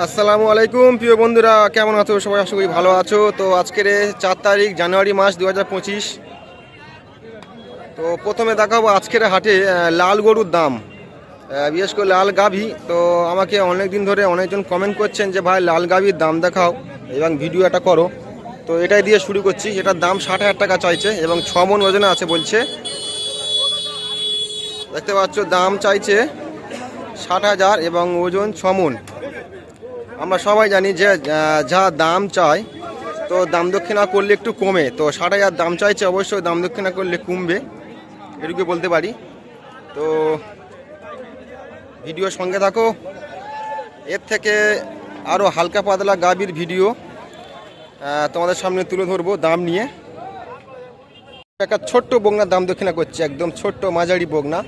আসসালামু আলাইকুম, প্রিয় বন্ধুরা, কেমন আছো? সবাই আশা করি ভালো আছো। তো আজকের চার তারিখ, জানুয়ারি মাস দু হাজার পঁচিশ। তো প্রথমে দেখাবো আজকের হাটে লাল গরুর দাম। বিশেষ করে লাল গাভী। তো আমাকে অনেক দিন ধরে অনেকজন কমেন্ট করছেন যে, ভাই, লাল গাভীর দাম দেখাও এবং ভিডিও একটা করো। তো এটাই দিয়ে শুরু করছি। এটার দাম ষাট হাজার টাকা চাইছে এবং ছ মন ওজনে আছে বলছে। দেখতে পাচ্ছ, দাম চাইছে ষাট হাজার এবং ওজন ছ মন। আমরা সবাই জানি যে যা দাম চাই তো দাম দক্ষিণা করলে একটু কমে। তো ষাট হাজার দাম চাইছে, অবশ্যই দাম দক্ষিণা করলে কমবে এটুকু বলতে পারি। তো ভিডিওর সঙ্গে থাকো। এর থেকে আরও হালকা পাতলা গাভীর ভিডিও তোমাদের সামনে তুলে ধরবো দাম নিয়ে। একটা ছোট্ট বগনার দাম দক্ষিণা করছে, একদম ছোট্ট মাঝারি বগনা।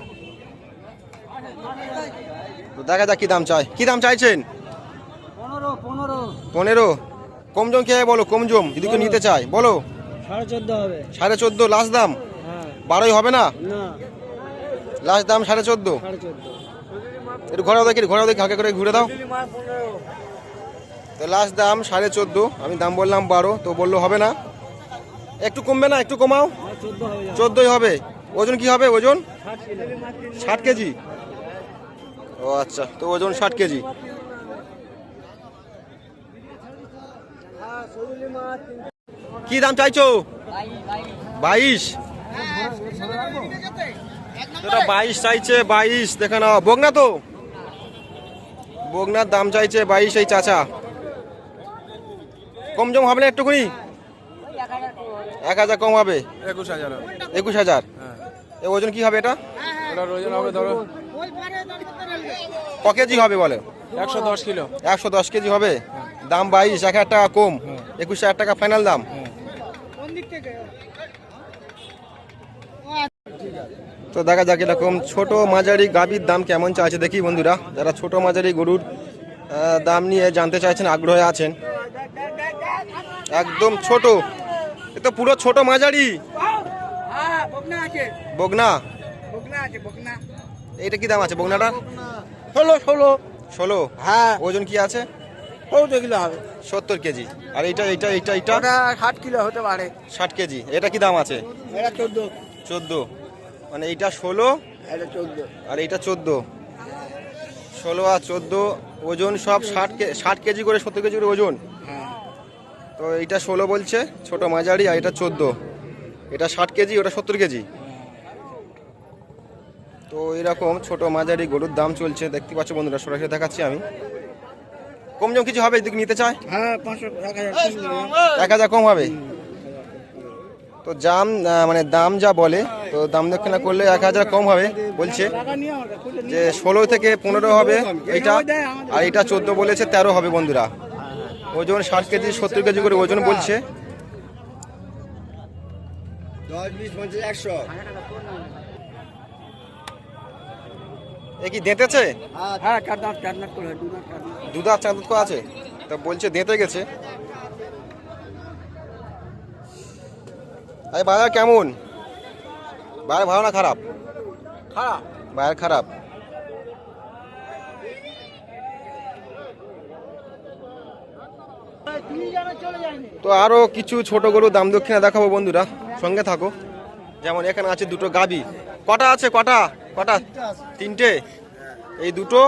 দেখা যাক কি দাম চাই কি দাম চাইছেন? পনেরো। কমজম কে বলো? কমজম যদি কেউ নিতে চায় বলো। সাড়ে চোদ্দ লাস্ট দাম? হ্যাঁ। বারোই হবে না? লাস্ট দাম সাড়ে চোদ্দ? একটু ঘোরাও দেখি ঘোরাও দেখি হালকা করে ঘুরে দাও। তো লাস্ট দাম সাড়ে চোদ্দ আমি দাম বললাম বারো তো বলল হবে না। একটু কমবে না? একটু কমাও। হবে চোদ্দোই হবে। ওজন কি হবে? ওজন? ষাট কেজি। ও আচ্ছা তো ওজন ষাট কেজি। কি দাম চাইছো? বাইশ। এটা বাইশ চাইছে বাইশ। দেখে নাও। বগনা তো? বগনার দাম চাইছে বাইশ এই চাচা। কম জম হবে না একটুখানি? এক হাজার কম হবে। একুশ হাজার একুশ হাজার? এ ওজন কি হবে এটা ওজন হবে ধরো। ক কেজি হবে বলে? একশো দশ কিলো। একশো দশ কেজি হবে? দাম বাইশ এক হাজার টাকা কম। একুশ হাজার টাকা ফাইনাল দাম। তো দেখা যাক এরকম ছোট মাঝারি গাভীর দাম কেমন চাইছে দেখি বন্ধুরা। যারা ছোট মাঝারি গরুর দাম নিয়ে জানতে চাইছেন আগ্রহে আছেন। একদম ছোট। এ তো পুরো ছোট মাঝারি। হ্যাঁ বগনা। এইটা কি দাম আছে বগনাটা ষোলো ষোলো। ষোলো? হ্যাঁ। ওজন কি আছে? চৌদ্দ কিলো হবে? সত্তর কেজি। আর এইটা এইটা এইটা এইটা ওটা ষাট কিলো হতে পারে। ষাট কেজি। এটা কি দাম আছে? এটা চোদ্দ। চোদ্দ। মানে এইটা ষোলো? এটা চোদ্দ। আর এইটা চোদ্দ। ষোলো আর চোদ্দ ওজন সব ষাট কে ষাট কেজি করে সত্তর কেজি করে ওজন? হ্যাঁ। তো এইটা ষোলো বলছে ছোট মাঝারি আর এটা চোদ্দ। এটা ষাট কেজি ওটা সত্তর কেজি? তো এরকম ছোট মাঝারি গরুর দাম চলছে। দেখতে পাচ্ছ বন্ধুরা সরাসরি দেখাচ্ছি আমি। কম জম কিছু হবে যদি নিতে চায়? হ্যাঁ এক হাজার কম হবে। তো জাম মানে দাম যা বলে তো দাম দক্ষিণা করলে এক হাজার কম হবে বলছে। যে ষোলো থেকে পনেরো হবে এইটা আর এটা চোদ্দ বলেছে তেরো হবে বন্ধুরা। ওজন ষাট কেজি সত্তর কেজি করে ওজন বলছে। দশ বিশ পঞ্চাশ একশো। এ কি দেঁতেছে? হ্যাঁ চার দাঁত চার দাঁত করে দু দাঁত চার দাঁত আছে? তা বলছে দেঁতে গেছে। এই বাজার কেমন? বাজার ভালো না খারাপ? খারাপ। বাজার খারাপ। তো আরও কিছু ছোট গরু দাম দক্ষিণা দেখাবো বন্ধুরা। সঙ্গে থাকো। যেমন এখানে আছে দুটো গাবি। কটা আছে কটা? কটা? তিনটে? এই দুটো?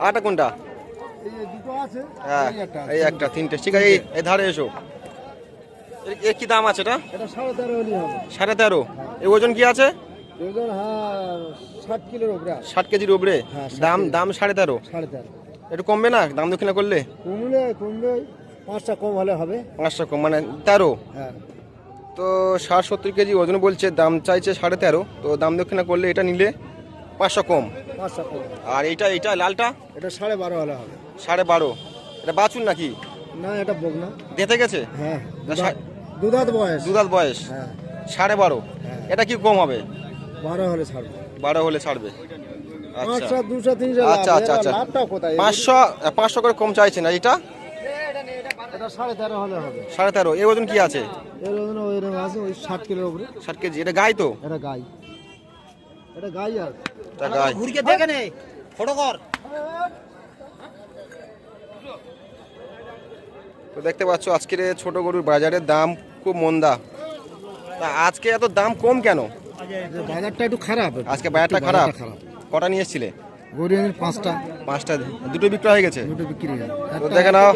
আটা কোনটা? হ্যাঁ এই একটা তিনটে। ঠিক আছে এই- ধারে এসো। এর- কি দাম আছে এটা? সাড়ে তেরো এই ওজন কি আছে? হ্যাঁ ষাট কেজির উপরে? হ্যাঁ, দাম দাম সাড়ে তেরো। একটু কমবে না? দাম দক্ষিণা করলে? কমলে কমবে পাঁচটা কম হলে হবে। পাঁচশো কম মানে তেরো? হ্যাঁ। তো ষাট সত্তর কেজি ওজন বলছে দাম চাইছে সাড়ে তেরো। তো দাম দক্ষিণা করলে এটা নিলে পাঁচশো কম। আর এইটা এইটা লালটা? এটা সাড়ে বারো হলে হবে। সাড়ে বারো। এটা বাছুর নাকি? না এটা বকনা দেখে গেছে? হ্যাঁ। না, দুধাত বয়স। দুধাত বয়স। হ্যাঁ। সাড়ে বারো। হ্যাঁ। এটা কি কম হবে? বারো হলে ছাড়বে। বারো হলে ছাড়বে। আচ্ছা। তিনশো আচ্ছা আচ্ছা আচ্ছা। পাঁচশো পাঁচশো করে কম চাইছে না এটা? এটা সাড়ে তেরো হলে হবে। সাড়ে তেরো। এর ওজন কি আছে? এর ওজন ওই রকম আছে ওই ষাট কিলোর উপরে। ষাট কেজি। এটা গাই তো? এটা গাই। এটা গাই আর। এটা গাই। ঘুরিকে দেখে নে। ফটো কর। তো দেখতে পাচ্ছ আজকের ছোট গরুর বাজারের দাম খুব মন্দা। তা আজকে এত দাম কম কেন? বাজারটা একটু খারাপ। আজকে বাজারটা খারাপ। খারাপ। কটা নিয়ে এসেছিলে? গরু পাঁচটা। পাঁচটা দুটো বিক্রি হয়ে গেছে? দুটো বিক্রি হয়ে দেখে নাও।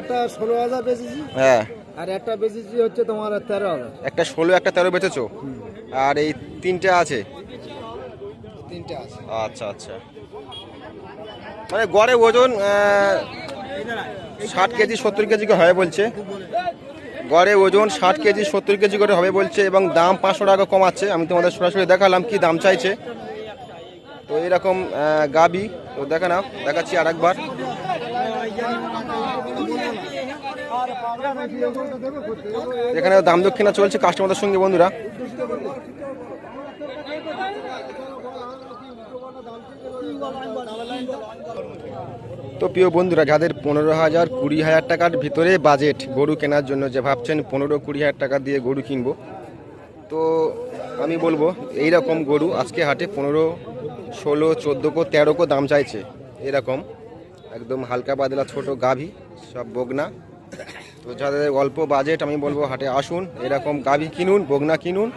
একটা ষোলো হাজার বেচেছি হ্যাঁ। আর একটা বেচেছি হচ্ছে তোমার তেরো হাজার। একটা ষোলো একটা তেরো বেচেছো? আর এই তিনটে আছে? তিনটে আছে। আচ্ছা আচ্ছা। মানে গড়ে ওজন ষাট কেজি সত্তর কেজি করে হবে বলছে। গড়ে ওজন ষাট কেজি সত্তর কেজি করে হবে বলছে এবং দাম পাঁচশো টাকা কমাচ্ছে। আমি তোমাদের সরাসরি দেখালাম কি দাম চাইছে। তো এরকম গাবি। তো দেখা নাও, দেখাচ্ছি আর একবার এখানে দাম দক্ষিণা চলছে কাস্টমারদের সঙ্গে, বন্ধুরা। তো প্রিয় বন্ধুরা, যাদের পনেরো হাজার কুড়ি হাজার টাকার ভিতরে বাজেট গরু কেনার জন্য যে ভাবছেন, পনেরো কুড়ি হাজার টাকা দিয়ে গরু কিনবো। তো আমি বলব এই রকম গরু আজকে হাটে পনেরো, ষোলো চোদ্দ কো তেরো কো দাম চাইছে। এরকম একদম হালকা বাদলা, ছোট গাভী, সব বগনা। তো যাদের অল্প বাজেট, আমি বলব হাটে আসুন এরকম গাভী কিনুন, বগনা কিনুন।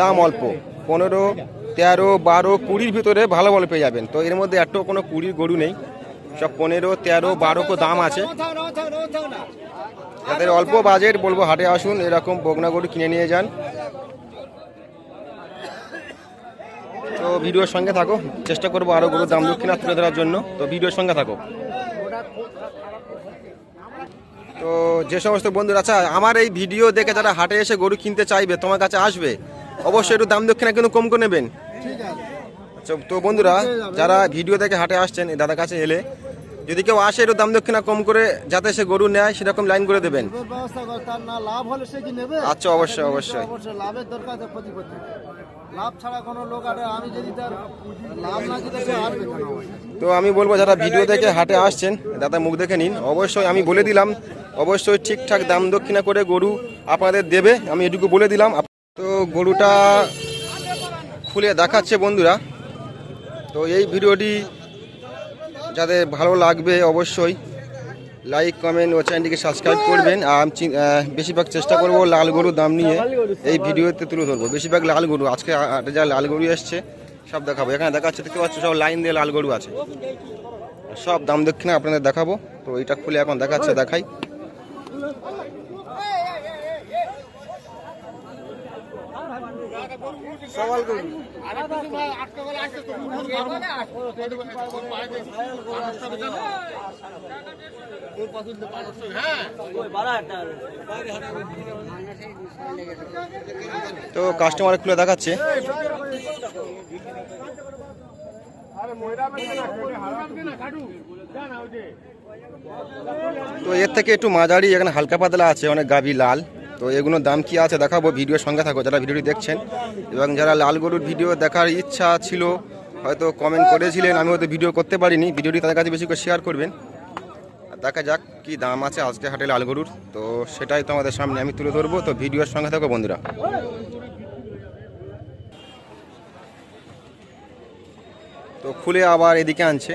দাম অল্প, পনেরো, তেরো, বারো, কুড়ির ভিতরে ভালো ভালো পেয়ে যাবেন। তো এর মধ্যে একটাও কোনো কুড়ির গরু নেই। সব পনেরো, তেরো বারো কো দাম আছে। যাদের অল্প বাজেট, বলব হাটে আসুন এরকম বগনা গরু কিনে নিয়ে যান। তো ভিডিওর সঙ্গে থাকো। চেষ্টা করব আরও গরুর দাম দক্ষিণা তুলে ধরার জন্য। তো ভিডিওর সঙ্গে থাকো। তো যে সমস্ত বন্ধুরা আচ্ছা আমার এই ভিডিও দেখে যারা হাটে এসে গরু কিনতে চাইবে তোমার কাছে আসবে? অবশ্যই একটু দাম দক্ষিণা কিন্তু কম করে নেবেন। ঠিক আছে আচ্ছা, তো বন্ধুরা যারা ভিডিও দেখে হাটে আসছেন এই দাদার কাছে এলে যদি কেউ আসে একটু দাম দক্ষিণা কম করে যাতে সে গরু নেয় সেরকম লাইন করে দেবেন। আচ্ছা অবশ্যই অবশ্যই। লাভ ছাড়া কোনো লোক আমি যদি তার লাভ না দিতে তো আমি বলব, যারা ভিডিও দেখে হাটে আসছেন, দাদা মুখ দেখে নিন। অবশ্যই আমি বলে দিলাম, অবশ্যই ঠিকঠাক দাম দক্ষিণা করে গরু আপনাদের দেবে, আমি এটুকু বলে দিলাম। তো গরুটা খুলে দেখাচ্ছে বন্ধুরা। তো এই ভিডিওটি যাদের ভালো লাগবে অবশ্যই লাইক কমেন্ট ও চ্যানেলটিকে সাবস্ক্রাইব করবেন। আর বেশিরভাগ চেষ্টা করব লাল গরুর দাম নিয়ে এই ভিডিওতে তুলে ধরবো। বেশিরভাগ লাল গরু, আজকে যা লাল গরু এসছে সব দেখাবো। এখানে দেখাচ্ছে, দেখতে পাচ্ছ, সব লাইন দিয়ে লাল গরু আছে। সব দাম দক্ষিণে আপনাদের দেখাবো। তো এটা খুলে এখন দেখাচ্ছে, দেখাই। তো কাস্টমার খুলে দেখাচ্ছে। তো এর থেকে একটু মাঝারি, এখানে হালকা পাতলা আছে, অনেক গাভি লাল। তো এগুলোর দাম কি আছে দেখাবো, ভিডিওর সঙ্গে থাকো, যারা ভিডিওটি দেখছেন। এবং যারা লাল গরুর ভিডিও দেখার ইচ্ছা ছিল, হয়তো কমেন্ট করেছিলেন, আমি হয়তো ভিডিও করতে পারিনি। ভিডিওটি তাদের কাছে বেশি করে শেয়ার করবেন। দেখা যাক কি দাম আছে আজকে হাটে লাল গরুর। তো সেটাই তো আমাদের সামনে আমি তুলে ধরবো। তো ভিডিওর সঙ্গে থাকো বন্ধুরা। তো খুলে আবার এদিকে আনছে।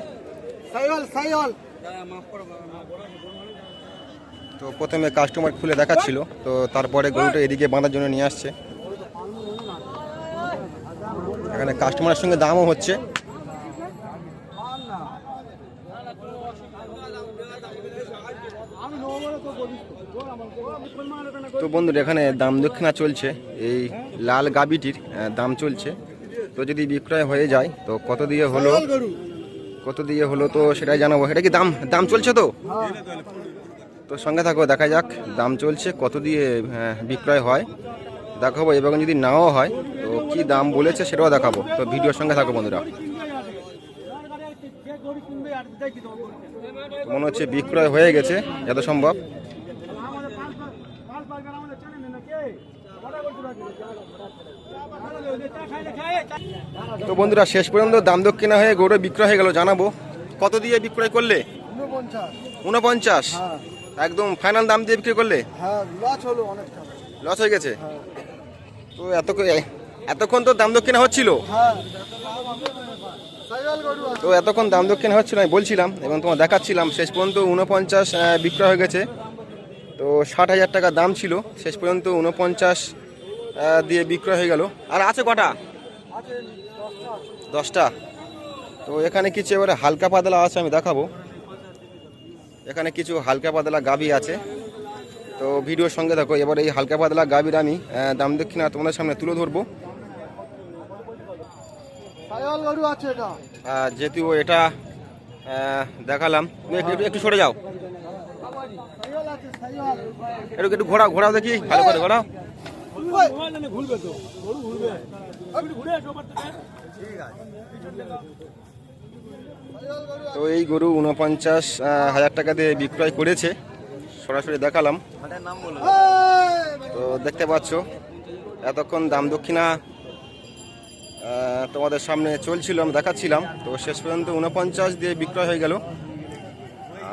তো প্রথমে কাস্টমার খুলে দেখাচ্ছিল। তো তারপরে গরুটা এদিকে বাঁধার জন্য নিয়ে আসছে। এখানে কাস্টমারের সঙ্গে দামও হচ্ছে। তো বন্ধুরা এখানে দাম দক্ষিণা চলছে। এই লাল গাবিটির দাম চলছে। তো যদি বিক্রয় হয়ে যায় তো কত দিয়ে হলো? কত দিয়ে হলো তো সেটাই জানাব। এটা কি দাম দাম চলছে তো? তো সঙ্গে থাকো দেখা যাক দাম চলছে কত দিয়ে বিক্রয় হয়। দেখাবো এবং যদি নাও হয় তো কি দাম বলেছে সেটাও দেখাবো। তো ভিডিওর সঙ্গে থাকো বন্ধুরা। মনে হচ্ছে বিক্রয় হয়ে গেছে, যত সম্ভব। তো বন্ধুরা, শেষ পর্যন্ত দাম দক্ষিণা হয়ে গরু বিক্রয় হয়ে গেল, জানাব। কত দিয়ে বিক্রয় করলে? উনপঞ্চাশ একদম ফাইনাল দাম দিয়ে বিক্রি করলে? লস হয়ে গেছে? তো এত এতক্ষণ তো দাম দক্ষিণা হচ্ছিল। তো এতক্ষণ দাম দক্ষিণ হচ্ছিল, আমি বলছিলাম এবং তোমার দেখাচ্ছিলাম, শেষ পর্যন্ত উনপঞ্চাশ বিক্রয় হয়ে গেছে। তো ষাট হাজার টাকা দাম ছিল, শেষ পর্যন্ত উনপঞ্চাশ দিয়ে বিক্রয় হয়ে গেল। আর আছে কটা? দশটা। তো এখানে কিছু এবারে হালকা পাতলা আছে, আমি দেখাবো। এখানে কিছু হালকা পাতলা গাবি আছে। তো ভিডিওর সঙ্গে দেখো, এবার এই হালকা পাতলা গাবির আমি দাম দক্ষিণা তোমাদের সামনে তুলে ধরবো। গরু আছে এটা। যেহেতু এটা দেখালাম। একটু একটু- সরে যাও। একটু একটু ঘোরাও ঘোরাও দেখি ভালো করে ঘোরাও। তো এই গরু উনপঞ্চাশ হাজার টাকা দিয়ে বিক্রয় করেছে। সরাসরি দেখালাম। তো দেখতে পাচ্ছ এতক্ষণ দাম দক্ষিণা তোমাদের সামনে চলছিল, আমি দেখাচ্ছিলাম। তো শেষ পর্যন্ত উনপঞ্চাশ দিয়ে বিক্রয় হয়ে গেল।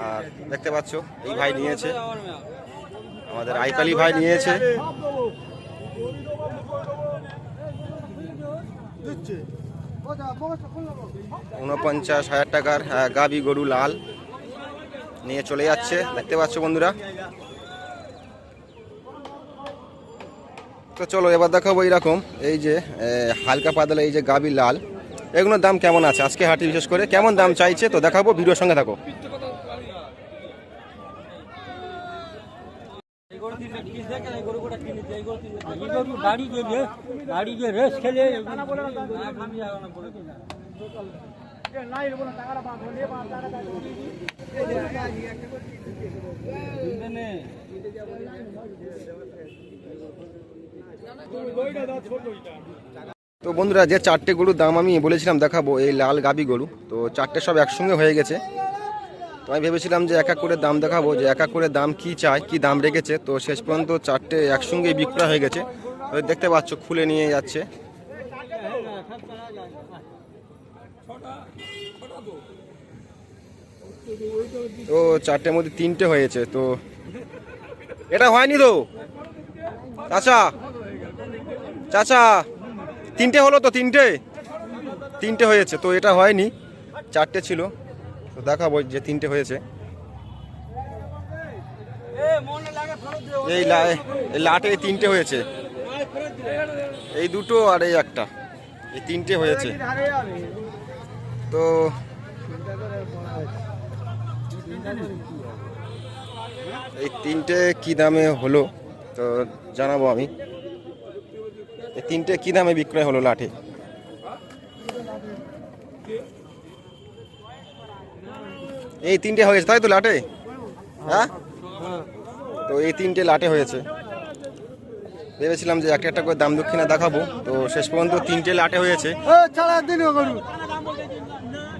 আর দেখতে পাচ্ছ, এই ভাই নিয়েছে। আমাদের আইকালি ভাই নিয়েছে। উনপঞ্চাশ হাজার টাকার গাবি গরু লাল নিয়ে চলে যাচ্ছে। দেখতে পাচ্ছ বন্ধুরা তো চলো এবার দেখাবো এইরকম এই যে হালকা পাতলা এই যে গাবি লাল এগুলোর দাম কেমন আছে আজকে হাটে বিশেষ করে কেমন দাম চাইছে তো দেখাবো ভিডিওর সঙ্গে থাকো গাড়ি তো বন্ধুরা, যে চারটে গরুর দাম আমি বলেছিলাম দেখাবো, এই লাল গাবি গরু। তো চারটে সব একসঙ্গে হয়ে গেছে। তো আমি ভেবেছিলাম যে এক এক করে দাম দেখাবো, যে এক এক করে দাম কি চায়, কি দাম রেখেছে। তো শেষ পর্যন্ত চারটে একসঙ্গেই বিক্রয় হয়ে গেছে। দেখতে পাচ্ছ, খুলে নিয়ে যাচ্ছে। তো চারটের মধ্যে তিনটে হয়েছে, তো এটা হয়নি তো? চাচা চাচা, তিনটে হলো তো, তিনটে? তিনটে হয়েছে, তো এটা হয়নি, চারটে ছিল। তো দেখাবো যে তিনটে হয়েছে। এই লাটে তিনটে হয়েছে। এই দুটো আর এই একটা, এই তিনটে হয়েছে। তো এই তিনটে কি দামে হলো, তো জানাব আমি। এই তিনটে কি দামে বিক্রয় হলো লাঠি? এই তিনটে হয়েছে তাই তো লাটে হ্যাঁ? তো এই তিনটে লাটে হয়েছে। ভেবেছিলাম যে একটা একটা করে দাম দক্ষিণা দেখাবো, তো শেষ পর্যন্ত তিনটে লাটে হয়েছে।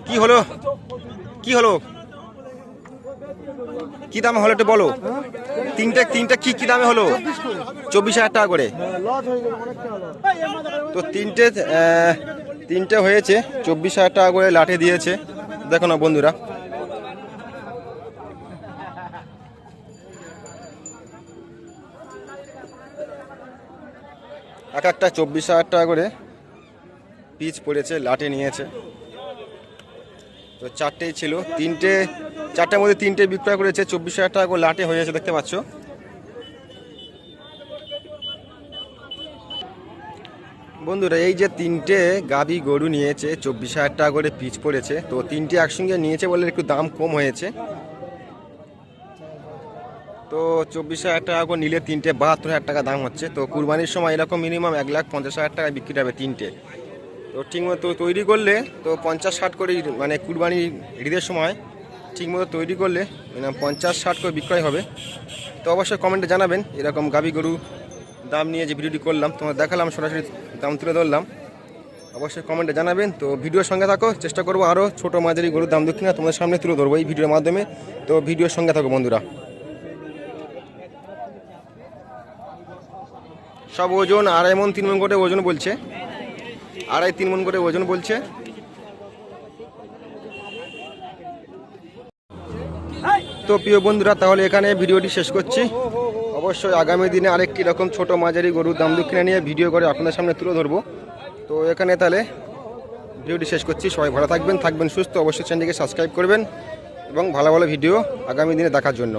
কি হলো? কি হলো? কি দাম হলো একটু বলো। তিনটে তিনটে কি কি দামে হলো? চব্বিশ হাজার টাকা করে। তো তিনটে তিনটে হয়েছে, চব্বিশ হাজার টাকা করে লাঠি দিয়েছে। দেখো না বন্ধুরা। এক একটা চব্বিশ হাজার টাকা করে পিচ পড়েছে, লাঠি নিয়েছে। তো চারটেই ছিল। তিনটে, চারটার মধ্যে তিনটে বিক্রয় করেছে, চব্বিশ হাজার টাকা করে লাটে হয়েছে দেখতে পাচ্ছ। বন্ধুরা, এই যে তিনটে গাবি গরু নিয়েছে, চব্বিশ হাজার টাকা করে পিচ পড়েছে। তো তিনটে একসঙ্গে নিয়েছে বলে একটু দাম কম হয়েছে। তো চব্বিশ হাজার টাকা করে নিলে তিনটে বাহাত্তর হাজার টাকা দাম হচ্ছে। তো কুরবানির সময় এরকম মিনিমাম এক লাখ পঞ্চাশ হাজার টাকা বিক্রি হবে তিনটে। তো ঠিকমতো তৈরি করলে তো পঞ্চাশ ষাট করে মানে কুরবানি ঈদের সময় ঠিকমতো তৈরি করলে মিনিমাম পঞ্চাশ ষাট করে বিক্রয় হবে। তো অবশ্যই কমেন্টে জানাবেন এরকম গাবি গরু দাম নিয়ে যে ভিডিওটি করলাম তোমার দেখালাম, সরাসরি দাম তুলে ধরলাম। অবশ্যই কমেন্টে জানাবেন। তো ভিডিওর সঙ্গে থাকো, চেষ্টা করব আরও ছোটো মাঝারি গরুর দাম দক্ষিণা তোমাদের সামনে তুলে ধরবো এই ভিডিওর মাধ্যমে। তো ভিডিওর সঙ্গে থাকো বন্ধুরা। সব ওজন আড়াই মন, তিন মন করে ওজন বলছে। আড়াই, তিন মন করে ওজন বলছে। তো প্রিয় বন্ধুরা, তাহলে এখানে ভিডিওটি শেষ করছি। অবশ্যই আগামী দিনে আরেকটি রকম ছোট মাঝারি গরুর দাম দক্ষিণা নিয়ে ভিডিও করে আপনাদের সামনে তুলে ধরবো। তো এখানে তাহলে ভিডিওটি শেষ করছি। সবাই ভালো থাকবেন থাকবেন সুস্থ। অবশ্যই চ্যানেলটিকে সাবস্ক্রাইব করবেন এবং ভালো ভালো ভিডিও আগামী দিনে দেখার জন্য।